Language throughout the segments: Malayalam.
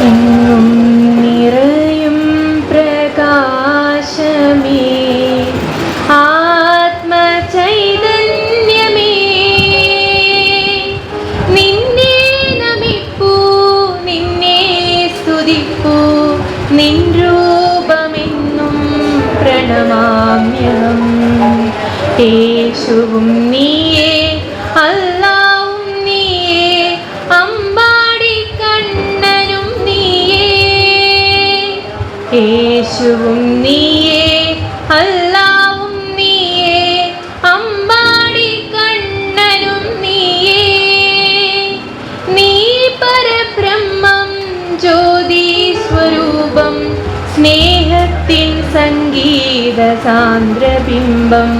എങ്ങും നിറയും പ്രകാശമേ. ആത്മചൈതന്യമേ. നിന്നെ നമിപ്പൂ നിന്നെ സ്തുതിപ്പൂ. നിൻ രൂപമെന്നും പ്രണമാമ്യഹം യേശുവും നീയേ അല്ലാവും യേശുവും നീയേ അല്ലാവും നീയേ അമ്പാടി കണ്ണനും നീയേ. നീ പരബ്രഹ്മം ജ്യോതി സ്വരൂപം സ്നേഹത്തിൻ സംഗീത സാന്ദ്രബിംബം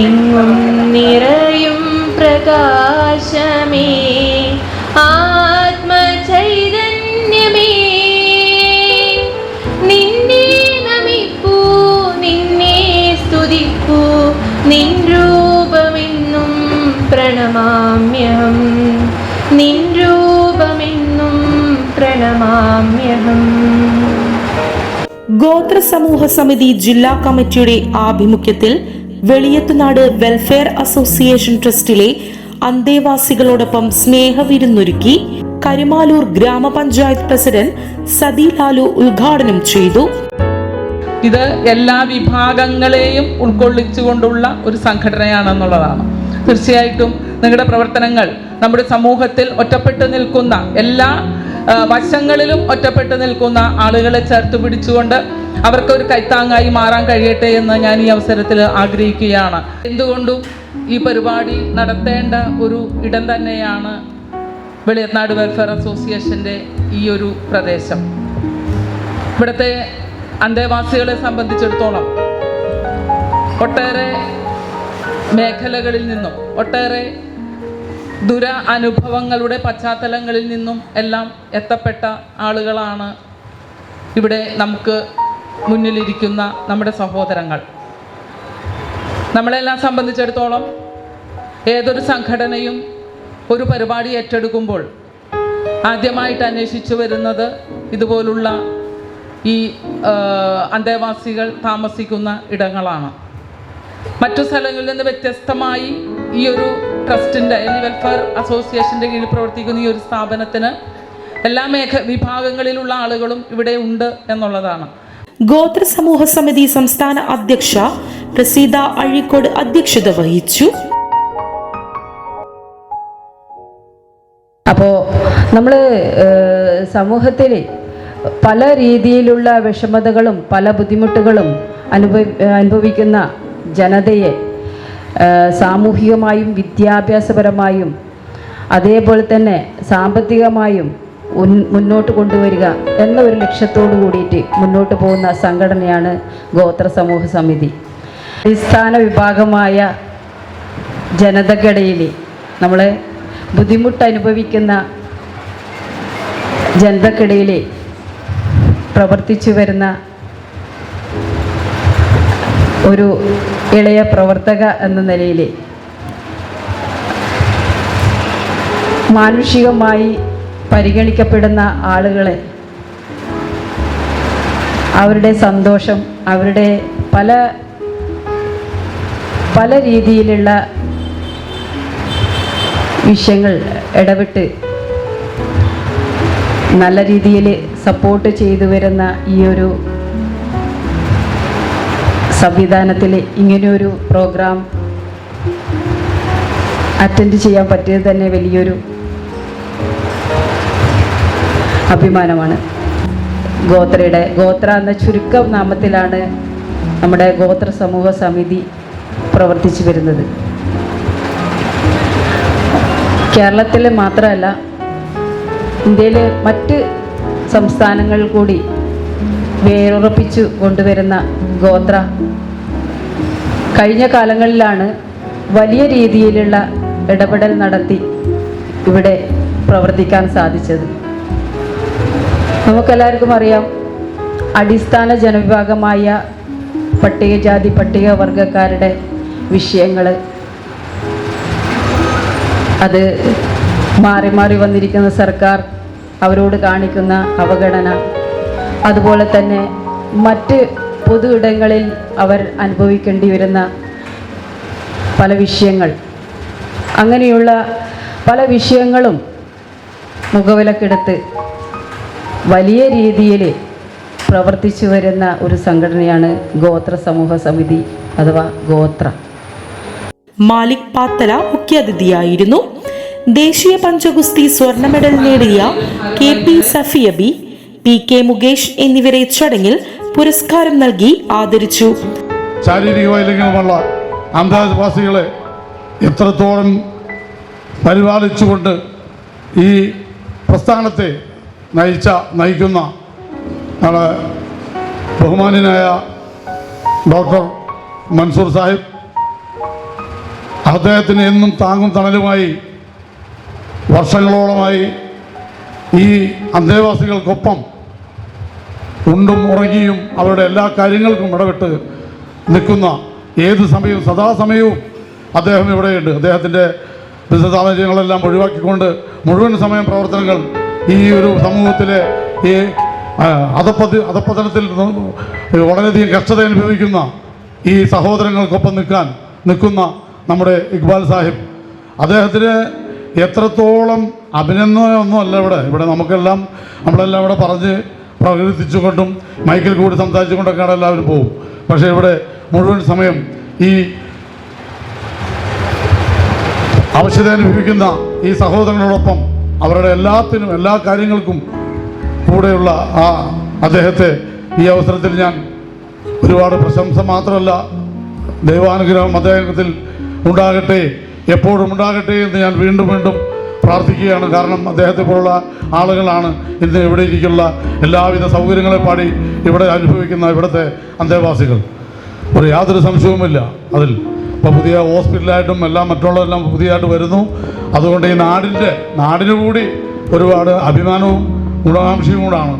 എങ്ങും നിറയും പ്രകാശമേ. ആത്മചൈതന്യമേ പ്രണമാമ്യഹം ഗോത്ര സമൂഹ സമിതി ജില്ലാ കമ്മിറ്റിയുടെ ആഭിമുഖ്യത്തിൽ വെളിയത്തുനാട് വെൽഫെയർ അസോസിയേഷൻ ട്രസ്റ്റിലെ അന്തേവാസികളോടൊപ്പം സ്നേഹവിരുന്നൊരുക്കി കരുമാലൂർ ഗ്രാമപഞ്ചായത്ത് പ്രസിഡന്റ് സതി ലാലു ഉദ്ഘാടനം ചെയ്തു. ഇത് എല്ലാ വിഭാഗങ്ങളെയും ഉൾക്കൊള്ളിച്ചുകൊണ്ടുള്ള ഒരു സംഘടനയാണെന്നുള്ളതാണ്. തീർച്ചയായിട്ടും നിങ്ങളുടെ പ്രവർത്തനങ്ങൾ നമ്മുടെ സമൂഹത്തിൽ ഒറ്റപ്പെട്ടു നിൽക്കുന്ന എല്ലാ വശങ്ങളിലും ഒറ്റപ്പെട്ട് നിൽക്കുന്ന ആളുകളെ ചേർത്ത് പിടിച്ചുകൊണ്ട് അവർക്ക് ഒരു കൈത്താങ്ങായി മാറാൻ കഴിയട്ടെ എന്ന് ഞാൻ ഈ അവസരത്തിൽ ആഗ്രഹിക്കുകയാണ്. എന്തുകൊണ്ടും ഈ പരിപാടി നടത്തേണ്ട ഒരു ഇടം തന്നെയാണ് വെളിയത്നാട് വെൽഫെയർ അസോസിയേഷന്റെ ഈ ഒരു പ്രദേശം. ഇവിടുത്തെ അന്തേവാസികളെ സംബന്ധിച്ചിടത്തോളം ഒട്ടേറെ മേഖലകളിൽ നിന്നും ഒട്ടേറെ ദുര അനുഭവങ്ങളുടെ പശ്ചാത്തലങ്ങളിൽ നിന്നും എല്ലാം എത്തപ്പെട്ട ആളുകളാണ് ഇവിടെ നമുക്ക് മുന്നിലിരിക്കുന്ന നമ്മുടെ സഹോദരങ്ങൾ. നമ്മളെല്ലാം സംബന്ധിച്ചിടത്തോളം ഏതൊരു സംഘടനയും ഒരു പരിപാടി ഏറ്റെടുക്കുമ്പോൾ ആദ്യമായിട്ട് അന്വേഷിച്ചു വരുന്നത് ഇതുപോലുള്ള ഈ അന്തേവാസികൾ താമസിക്കുന്ന ഇടങ്ങളാണ്. മറ്റു സ്ഥലങ്ങളിൽ നിന്ന് വ്യത്യസ്തമായി ഈ ഒരു ട്രസ്റ്റിന്റെ അല്ലെങ്കിൽ വെൽഫെയർ അസോസിയേഷന്റെ കീഴിൽ പ്രവർത്തിക്കുന്ന ഈ ഒരു സ്ഥാപനത്തിന് എല്ലാ മേഖ വിഭാഗങ്ങളിലുള്ള ആളുകളും ഇവിടെ ഉണ്ട് എന്നുള്ളതാണ്. ഗോത്ര സമൂഹ സമിതി സംസ്ഥാന അധ്യക്ഷ പ്രസീത അഴീക്കോട് അധ്യക്ഷത വഹിച്ചു. അപ്പോൾ നമ്മൾ സമൂഹത്തിൽ പല രീതിയിലുള്ള വിഷമതകളും പല ബുദ്ധിമുട്ടുകളും അനുഭവ അനുഭവിക്കുന്ന ജനതയെ സാമൂഹികമായും വിദ്യാഭ്യാസപരമായും അതേപോലെ തന്നെ സാമ്പത്തികമായും മുന്നോട്ട് കൊണ്ടുവരിക എന്ന ഒരു ലക്ഷ്യത്തോടു കൂടിയിട്ട് മുന്നോട്ട് പോകുന്ന സംഘടനയാണ് ഗോത്ര സമൂഹ സമിതി. അടിസ്ഥാന വിഭാഗമായ ജനതക്കിടയിൽ നമ്മൾ ബുദ്ധിമുട്ട് അനുഭവിക്കുന്ന ജനതക്കിടയിൽ പ്രവർത്തിച്ചു വരുന്ന ഒരു ഇളയ പ്രവർത്തക എന്ന നിലയിൽ മാനുഷികമായി പരിഗണിക്കപ്പെടുന്ന ആളുകളെ അവരുടെ സന്തോഷം അവരുടെ പല പല രീതിയിലുള്ള വിഷയങ്ങൾ ഇടപെട്ട് നല്ല രീതിയിൽ സപ്പോർട്ട് ചെയ്തു വരുന്ന ഈ ഒരു സംവിധാനത്തിൽ ഇങ്ങനെയൊരു പ്രോഗ്രാം അറ്റൻഡ് ചെയ്യാൻ പറ്റിയത് തന്നെ വലിയൊരു അഭിമാനമാണ്. ഗോത്രയുടെ ഗോത്ര എന്ന ചുരുക്കം നാമത്തിലാണ് നമ്മുടെ ഗോത്ര സമൂഹ സമിതി പ്രവർത്തിച്ചു വരുന്നത്. കേരളത്തിൽ മാത്രമല്ല ഇന്ത്യയിലെ മറ്റ് സംസ്ഥാനങ്ങളിൽ കൂടി വേരുറപ്പിച്ചു കൊണ്ടുവരുന്ന ഗോത്ര. കഴിഞ്ഞ കാലങ്ങളിലാണ് വലിയ രീതിയിലുള്ള ഇടപെടൽ നടത്തി ഇവിടെ പ്രവർത്തിക്കാൻ സാധിച്ചത്. നമുക്കെല്ലാവർക്കും അറിയാം അടിസ്ഥാന ജനവിഭാഗമായ പട്ടികജാതി പട്ടികവർഗക്കാരുടെ വിഷയങ്ങൾ അത് മാറി മാറി വന്നിരിക്കുന്ന സർക്കാർ അവരോട് കാണിക്കുന്ന അവഗണന. അതുപോലെ തന്നെ മറ്റ് പൊതു ഇടങ്ങളിൽ അവർ അനുഭവിക്കേണ്ടി വരുന്ന പല വിഷയങ്ങൾ. അങ്ങനെയുള്ള പല വിഷയങ്ങളും മുഖവിലക്കെടുത്ത് വലിയ രീതിയിൽ പ്രവർത്തിച്ചു വരുന്ന ഒരു സംഘടനയാണ് ഗോത്ര സമൂഹ സമിതി അഥവാ ഗോത്ര. മാലിക് പാത്തല മുഖ്യാതിഥിയായിരുന്നു ദേശീയ പഞ്ചഗുസ്തി സ്വർണ മെഡൽ നേടിയ കെ പി സഫിയബി പി കെ മുകേഷ് എന്നിവരെ ചടങ്ങിൽ പുരസ്കാരം നൽകി ആദരിച്ചു. ശാരീരിക വൈകല്യങ്ങളുമുള്ള അന്ധവാസികളെ എത്രത്തോളം പരിപാലിച്ചുകൊണ്ട് ഈ പ്രസ്ഥാനത്തെ നയിച്ച നയിക്കുന്ന ബഹുമാനായ ഡോക്ടർ മൻസൂർ സാഹിബ് അദ്ദേഹത്തിന് എന്നും താങ്ങും തണലുമായി വർഷങ്ങളോളമായി ഈ അന്തേവാസികൾക്കൊപ്പം ഉണ്ടും ഉറങ്ങിയും അവരുടെ എല്ലാ കാര്യങ്ങൾക്കും ഇടപെട്ട് നിൽക്കുന്ന ഏത് സമയവും സദാസമയവും അദ്ദേഹം ഇവിടെയുണ്ട്. അദ്ദേഹത്തിന്റെ ബിസിനസ് സാഹചര്യങ്ങളെല്ലാം ഒഴിവാക്കിക്കൊണ്ട് മുഴുവൻ സമയം പ്രവർത്തനങ്ങൾ ഈ ഒരു സമൂഹത്തിലെ ഈ അധപ്പതി അധപ്പതനത്തിൽ വളരെയധികം കഷ്ടത അനുഭവിക്കുന്ന ഈ സഹോദരങ്ങൾക്കൊപ്പം നിൽക്കാൻ നിൽക്കുന്ന നമ്മുടെ ഇക്ബാൽ സാഹിബ്. അദ്ദേഹത്തിന് എത്രത്തോളം അഭിനന്ദനമൊന്നുമല്ല ഇവിടെ. ഇവിടെ നമുക്കെല്ലാം നമ്മളെല്ലാം ഇവിടെ പറഞ്ഞ് പ്രകീർത്തിച്ചുകൊണ്ടും മൈക്കിൽ കൂടി സംസാരിച്ചുകൊണ്ടൊക്കെയാണ് എല്ലാവരും പോകും. പക്ഷേ ഇവിടെ മുഴുവൻ സമയം ഈ ആവശ്യത അനുഭവിക്കുന്ന ഈ സഹോദരങ്ങളോടൊപ്പം അവരുടെ എല്ലാത്തിനും എല്ലാ കാര്യങ്ങൾക്കും കൂടെയുള്ള ആ അദ്ദേഹത്തെ ഈ അവസരത്തിൽ ഞാൻ ഒരുപാട് പ്രശംസ മാത്രമല്ല ദൈവാനുഗ്രഹം അദ്ദേഹത്തിൽ ഉണ്ടാകട്ടെ എപ്പോഴും ഉണ്ടാകട്ടെ എന്ന് ഞാൻ വീണ്ടും വീണ്ടും പ്രാർത്ഥിക്കുകയാണ്. കാരണം അദ്ദേഹത്തെ പോലുള്ള ആളുകളാണ് ഇന്ന് ഇവിടെ ഇരിക്കുള്ള എല്ലാവിധ സൗകര്യങ്ങളെ പാടി ഇവിടെ അനുഭവിക്കുന്ന ഇവിടുത്തെ അന്തേവാസികൾ. ഒരു യാതൊരു സംശയവുമില്ല അതിൽ. ഇപ്പോൾ പുതിയ ഹോസ്പിറ്റലായിട്ടും എല്ലാം മറ്റുള്ളതെല്ലാം പുതിയതായിട്ട് വരുന്നു. അതുകൊണ്ട് ഈ നാടിന്റെ നാടിനു കൂടി ഒരുപാട് അഭിമാനവും ഗുണകാംക്ഷയും കൂടാണ്.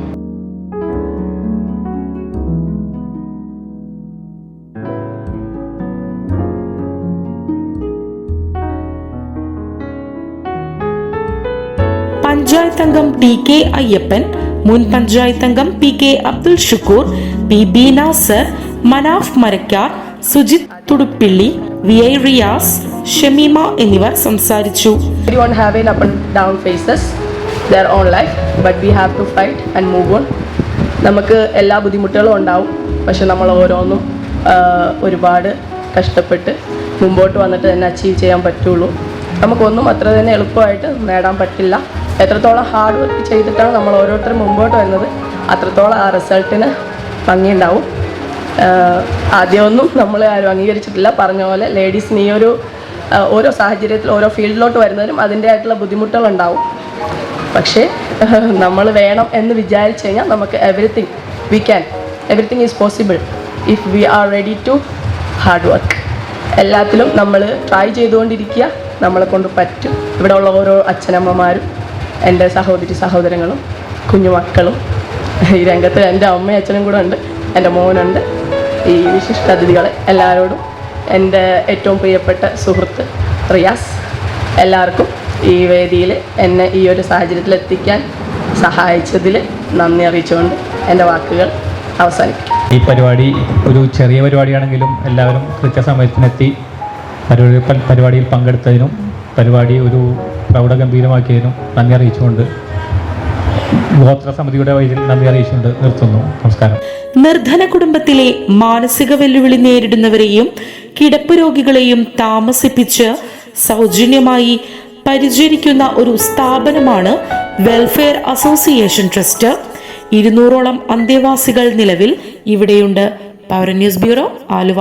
പഞ്ചായത്ത് അംഗം ടി കെ അയ്യപ്പൻ മുൻ പഞ്ചായത്ത് അംഗം P K Abdul Shukkur P B Nasar Manaf Marakkar Sujith Thuduppilly V I Riyas Shameema എന്നിവർ സംസാരിച്ചു. And down phases, their own life, but we have to fight and move നമുക്ക് എല്ലാ ബുദ്ധിമുട്ടുകളും ഉണ്ടാവും. പക്ഷെ നമ്മൾ ഓരോന്നും ഒരുപാട് കഷ്ടപ്പെട്ട് മുമ്പോട്ട് വന്നിട്ട് തന്നെ അച്ചീവ് ചെയ്യാൻ പറ്റുള്ളൂ. നമുക്കൊന്നും അത്ര തന്നെ എളുപ്പമായിട്ട് നേടാൻ പറ്റില്ല. എത്രത്തോളം ഹാർഡ് വർക്ക് ചെയ്തിട്ടാണ് നമ്മൾ ഓരോരുത്തരും മുമ്പോട്ട് വരുന്നത് അത്രത്തോളം ആ റിസൾട്ടിന് ഭംഗിയുണ്ടാവും. ആദ്യമൊന്നും നമ്മൾ ആരും അംഗീകരിച്ചിട്ടില്ല. പറഞ്ഞ പോലെ ലേഡീസിന് ഈ ഒരു ഓരോ സാഹചര്യത്തിൽ ഓരോ ഫീൽഡിലോട്ട് വരുന്നതിനും അതിന്റെതായിട്ടുള്ള ബുദ്ധിമുട്ടുകളുണ്ടാവും. പക്ഷേ നമ്മൾ വേണം എന്ന് വിചാരിച്ചു കഴിഞ്ഞാൽ നമുക്ക് everything we can everything is possible if we are ready to hard work എല്ലാത്തിലും നമ്മൾ ട്രൈ ചെയ്തുകൊണ്ടിരിക്കുക. നമ്മളെ കൊണ്ട് പറ്റും. ഇവിടെ ഉള്ള ഓരോ അച്ഛനമ്മമാരും എന്റെ സഹോദരി സഹോദരങ്ങളും കുഞ്ഞുമക്കളും ഈ രംഗത്ത് എന്റെ അമ്മയും അച്ഛനും കൂടെ ഉണ്ട് എന്റെ മോനുണ്ട്. ഈ വിശിഷ്ട അതിഥികളെ എല്ലാവരോടും എന്റെ ഏറ്റവും പ്രിയപ്പെട്ട സുഹൃത്ത് റിയാസ് എല്ലാവർക്കും ഈ വേദിയിൽ എന്നെ ഈ ഒരു സാഹചര്യത്തിൽ എത്തിക്കാൻ സഹായിച്ചതിൽ നന്ദി അറിയിച്ചുകൊണ്ട് എന്റെ വാക്കുകൾ അവസാനിപ്പിക്കും. ഈ പരിപാടി ഒരു ചെറിയ പരിപാടിയാണെങ്കിലും എല്ലാവരും കൃത്യസമയത്തിനെത്തി പരിപാടി പരിപാടിയിൽ പങ്കെടുത്തതിനും പരിപാടി ഒരു പ്രൗഢഗംഭീരമാക്കിയതിനും നന്ദി അറിയിച്ചുകൊണ്ട് ഗോത്ര സമിതിയുടെ നന്ദി അറിയിച്ചുകൊണ്ട് നിർത്തുന്നു. നമസ്കാരം. നിർധന കുടുംബത്തിലെ മാനസിക വെല്ലുവിളി നേരിടുന്നവരെയും കിടപ്പ് രോഗികളെയും താമസിപ്പിച്ച് സൗജന്യമായി പരിചരിക്കുന്ന ഒരു സ്ഥാപനമാണ് വെൽഫെയർ അസോസിയേഷൻ ട്രസ്റ്റ്. ഇരുന്നൂറോളം അന്തേവാസികൾ നിലവിൽ ഇവിടെയുണ്ട്. Power news bureau Aluva.